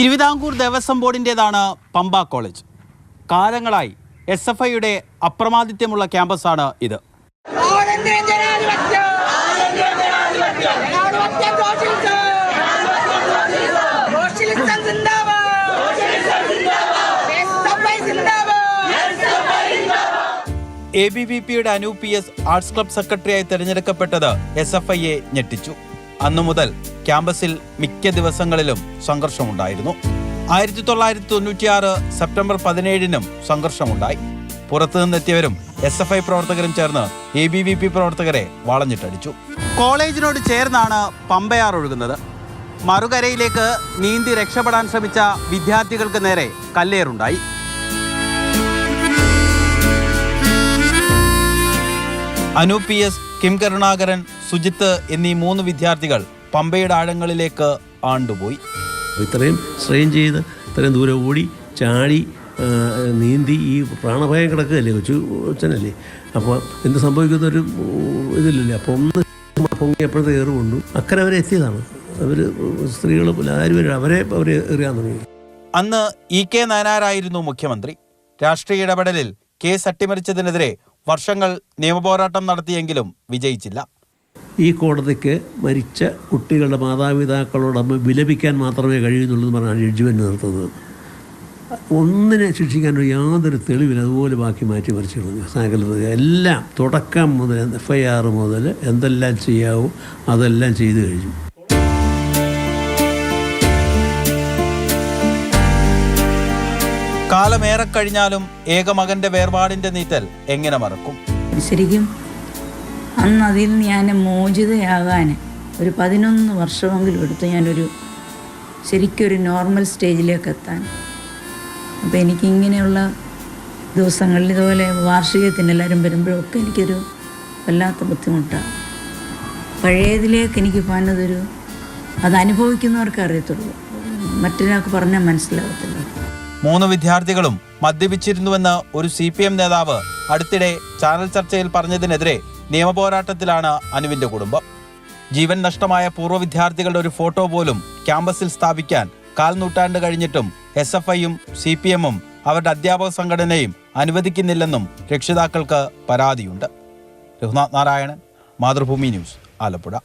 തിരുവിതാംകൂർ ദേവസ്വം ബോർഡിന്റേതാണ് പമ്പ കോളേജ്. കാലങ്ങളായി S F ഐയുടെ അപ്രമാദിത്യമുള്ള ക്യാമ്പസാണ് ഇത്. എ ബി വി പിയുടെ Anoop P S arts club സെക്രട്ടറിയായി തെരഞ്ഞെടുക്കപ്പെട്ടത് എസ് എഫ് ഐയെ ഞെട്ടിച്ചു. അന്നു മുതൽ ക്യാമ്പസിൽ മിക്ക ദിവസങ്ങളിലും സംഘർഷമുണ്ടായിരുന്നു. ആയിരത്തി തൊള്ളായിരത്തി തൊണ്ണൂറ്റിയാറ് സെപ്റ്റംബർ പതിനേഴിനും സംഘർഷമുണ്ടായി. പുറത്തുനിന്നെത്തിയവരും എസ് എഫ് ഐ പ്രവർത്തകരും ചേർന്ന് എ ബി വി പി പ്രവർത്തകരെ വളഞ്ഞിട്ടടിച്ചു. കോളേജിനോട് ചേർന്നാണ് പമ്പയാർ ഒഴുകുന്നത്. മറുകരയിലേക്ക് നീന്തി രക്ഷപ്പെടാൻ ശ്രമിച്ച വിദ്യാർത്ഥികൾക്ക് നേരെ കല്ലേറുണ്ടായി. അനു പി എസ് കിം കരുണാകരൻ സുജിത്ത് എന്നീ മൂന്ന് വിദ്യാർത്ഥികൾ പമ്പയുടെ ആഴങ്ങളിലേക്ക് ആണ്ടുപോയി. ഇത്രയും സ്ട്രെയിൻ ചെയ്ത് ഇത്രയും ദൂരെ ഓടി ചാടി നീന്തി ഈ പ്രാണഭയം കിടക്കുകയല്ലേ കൊച്ചു കൊച്ചനല്ലേ അപ്പോൾ എന്ത് സംഭവിക്കുന്നൊരു ഇതില്ലല്ലേ? അപ്പോൾ ഒന്ന് പൊങ്ങിയപ്പോഴത്തെ ഏറ് കൊണ്ടു. അക്കരെ അവരെ എത്തിയതാണ്. അവർ സ്ത്രീകൾ ആരും അവരെ അവർ എറിയാൻ തുടങ്ങി. അന്ന് ഇ കെ നായനാരായിരുന്നു മുഖ്യമന്ത്രി. രാഷ്ട്രീയ ഇടപെടലിൽ കേസ് അട്ടിമറിച്ചതിനെതിരെ വർഷങ്ങൾ നിയമപോരാട്ടം നടത്തിയെങ്കിലും വിജയിച്ചില്ല. ഈ കോടതിക്ക് മരിച്ച കുട്ടികളുടെ മാതാപിതാക്കളോടൊപ്പം വിലപിക്കാൻ മാത്രമേ കഴിയുന്നുള്ളൂ എന്ന് പറഞ്ഞാണ് ജഡ്ജിമെന്റ് നിർത്തുന്നത് ഒന്നിനെ ശിക്ഷിക്കാൻ ഒരു യാതൊരു തെളിവില്ല. അതുപോലെ ബാക്കി മാറ്റി മറിച്ച് കളഞ്ഞു സകലത എല്ലാം തുടക്കം മുതൽ എഫ് ഐ ആർ മുതൽ എന്തെല്ലാം ചെയ്യാവോ അതെല്ലാം ചെയ്തു കഴിഞ്ഞു. കാലമേറെ കഴിഞ്ഞാലും ഏകമകന്റെ വേർപാടിന്റെ നീറ്റൽ എങ്ങനെ മറക്കും? ശരിക്കും അന്ന് അതിൽ ഞാൻ മോചിതയാകാൻ ഒരു പതിനൊന്ന് വർഷമെങ്കിലും എടുത്തു ഞാനൊരു ശരിക്കൊരു നോർമൽ സ്റ്റേജിലേക്ക് എത്താൻ അപ്പോൾ എനിക്കിങ്ങനെയുള്ള ദിവസങ്ങളിൽ ഇതുപോലെ വാർഷികത്തിന് എല്ലാവരും വരുമ്പോഴൊക്കെ എനിക്കൊരു വല്ലാത്ത ബുദ്ധിമുട്ടാണ് പഴയതിലേക്ക് എനിക്ക് പോകാനതൊരു അത് അനുഭവിക്കുന്നവർക്ക് അറിയത്തുള്ളൂ. മറ്റൊരാൾക്ക് പറഞ്ഞാൽ മനസ്സിലാകത്തില്ല മൂന്ന് വിദ്യാർത്ഥികളും മദ്യപിച്ചിരുന്നുവെന്ന് ഒരു സി പി എം നേതാവ് അടുത്തിടെ ചാനൽ ചർച്ചയിൽ പറഞ്ഞതിനെതിരെ നിയമപോരാട്ടത്തിലാണ് അനുവിന്റെ കുടുംബം. ജീവൻ നഷ്ടമായ പൂർവ വിദ്യാർത്ഥികളുടെ ഒരു ഫോട്ടോ പോലും ക്യാമ്പസിൽ സ്ഥാപിക്കാൻ കാൽ നൂറ്റാണ്ട് കഴിഞ്ഞിട്ടും എസ് എഫ് ഐയും സി പി എമ്മും അവരുടെ അധ്യാപക സംഘടനയും അനുവദിക്കുന്നില്ലെന്നും രക്ഷിതാക്കൾക്ക് പരാതിയുണ്ട്. രഘുനാഥ് നാരായണൻ മാതൃഭൂമി ന്യൂസ് ആലപ്പുഴ.